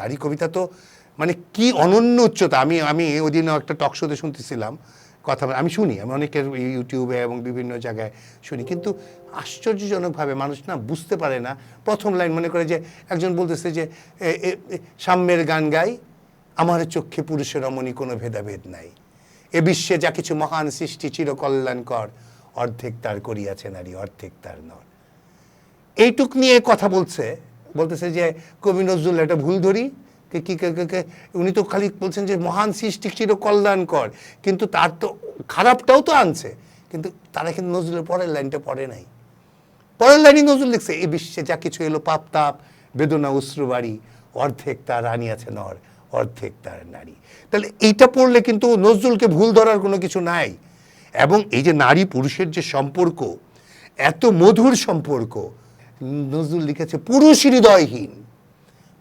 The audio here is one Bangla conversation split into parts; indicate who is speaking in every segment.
Speaker 1: নারী কবিতা তো মানে কি অনন্য উচ্চতা। আমি আমি ওই দিনও একটা টক শোতে শুনতেছিলাম কথা আমি শুনি, আমি অনেকের ইউটিউবে এবং বিভিন্ন জায়গায় শুনি, কিন্তু আশ্চর্যজনকভাবে মানুষ না বুঝতে পারে না। প্রথম লাইন মনে করে যে একজন বলতেছে যে সাম্যের গান গাই, আমার চক্ষে পুরুষের রমণী কোনো ভেদাভেদ নাই। এ বিশ্বে যা কিছু মহান সৃষ্টি চিরকল্যাণকর, অর্ধেক তার করিয়াছে নারী, অর্ধেক তার নর। এইটুক নিয়ে কথা বলছে বলতেছে যে, কবি নজরুল, একটা ভুল ধরি? কে- কি উনি তো খালি বলছেন যে, মহান সৃষ্টি চির কল্যাণকর কিন্তু তার তো খারাপটাও তো আনছে। কিন্তু তারা কিন্তু নজরুলের পরের লাইনটা পড়ে নাই। পরের লাইনে নজরুল লিখছে এই বিশ্বে যা কিছু এলো, পাপ, তাপ, বেদনা অশ্রুবাড়ি অর্ধেক তার রানী আছে নর, অর্ধেক তার নারী। তাহলে এইটা পড়লে কিন্তু নজরুলকে ভুল ধরার কোনো কিছু নাই। এবং এই যে নারী পুরুষের যে সম্পর্ক, এত মধুর সম্পর্ক নজরুল লিখেছে, পুরুষ হৃদয়হীন।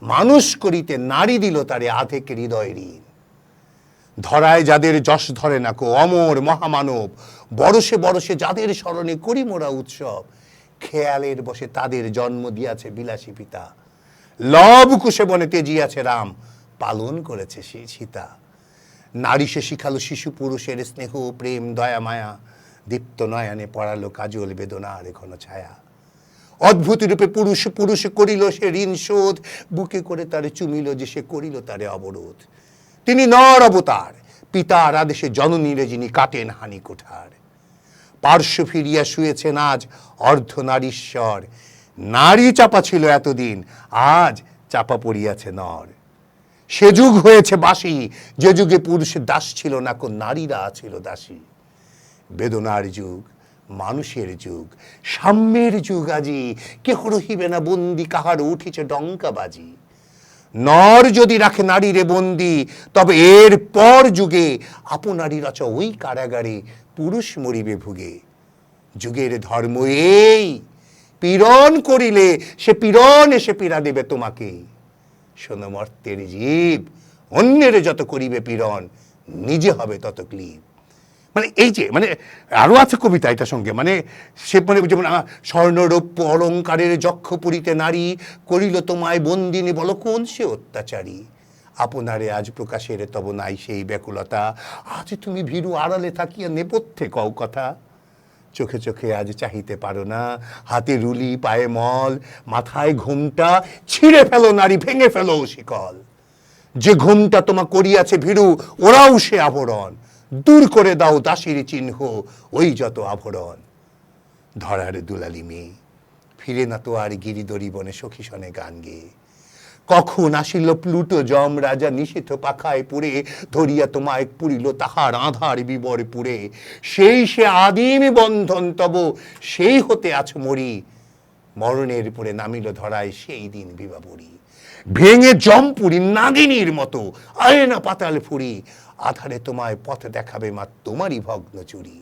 Speaker 1: মানুষ করিতে নারী দিল তারে আধেক হৃদয় ঋণ। ধরায় যাদের যশ ধরে না কো, অমর মহামানব। বরসে বরসে যাদের স্মরণে করি মোরা উৎসব। খেয়ালের বসে তাদের জন্ম দিয়াছে বিলাসী পিতা। লব কুশে বনে তেজিয়াছে রাম, পালন করেছে সীতা। নারী সে শিখালো শিশু পুরুষের স্নেহ, প্রেম, দয়া, মায়া। দীপ্ত নয়নে পড়ালো কাজল বেদনা আর এখনও ছায়া। অদ্ভুত রূপে পুরুষ পুরুষ করিল সে ঋণ শোধ, বুকে করে তারে চুমিল যে সে করিল তারে অবরোধ। তিনি নর অবতার, পিতার আদেশে জননীরে যিনি কাটেন হানি কোঠার। পার্শ্ব ফিরিয়া শুয়েছেন আজ অর্ধ নারীশ্বর। নারী চাপা ছিল এতদিন, আজ চাপা পড়িয়াছে নর। সে যুগ হয়েছে বাসি, যে যুগে পুরুষের দাস ছিল না কোন নারীরা ছিল দাসী। বেদনার যুগ মানুষের যুগ, সাম্যের যুগ আজি। কেহ রহিবে না বন্দি, কাহার উঠিছে ডঙ্কাবাজি। নর যদি রাখে নারীরে বন্দি, তবে এর পর যুগে আপনারই রচ ওই কারাগারে পুরুষ মরিবে ভুগে। যুগের ধর্ম এই, পীড়ন করিলে সে পীড়ন এসে পীড়া দেবে তোমাকে। শোনো মর্তের জীব, অন্যের যত করিবে পীড়ন, নিজে হবে তত ক্লিব মানে এই যে মানে আরও আছে কবিতা এটার সঙ্গে মানে সে মানে যেমন স্বর্ণরৌপ্য অলঙ্কারের যক্ষ পুরীতে নারী করিল তোমায় বন্দিনী, বলো কোন সে অত্যাচারী? আপনারে আজ প্রকাশের তব নাই সেই ব্যাকুলতা। আজ তুমি ভীরু আড়ালে থাকিয়া নেপথ্যে কও কথা। চোখে চোখে আজ চাহিতে পারো না। হাতে রুলি, পায়ে মল, মাথায় ঘুমটা, ছিঁড়ে ফেলো নারী, ভেঙে ফেলো শিকল। যে ঘুমটা তোমা করিয়াছে ভীরু, ওরাও সে আবরণ। দূর করে দাও দাসীর চিহ্ন, ওই যত আভরণ ধরার দুলালি মেয়ে, ফিরে না তো আর গিরিদরি বনে সখী সনে গান গেয়ে। কখন আসিল প্লুটো যম রাজা নিষিদ্ধ পাখায় পুরে ধরিয়া তোমায় পুরিল তাহার আধার বিবর পুরে সেই সে আদিম বন্ধন তব, সেই হতে আছ মরি মরণের পরে নামিল ধরায় সেই দিন বিবাবরী। ভেঙে জমপুরি নাগিনীর মতো আয় না পাতাল ফুরি আধারে তোমায় পথ দেখাবে মা তোমারই ভগ্ন চুরি।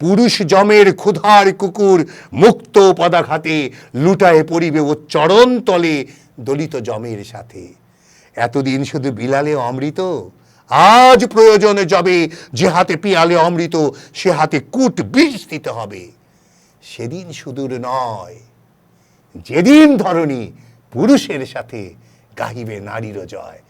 Speaker 1: পুরুষ জমের ক্ষুধার কুকুর মুক্ত পদাঘাতে লুটায় পড়িবে ও চরণ তলে দলিত জমের সাথে। এতদিন শুধু বিলালে অমৃত, আজ প্রয়োজনে যাবে যে হাতে পিয়ালে অমৃত, সে হাতে কুট বিষ দিতে হবে। সেদিন সুদূর নয় যেদিন ধরনী পুরুষের সাথে গাহিবে নারীর জয়।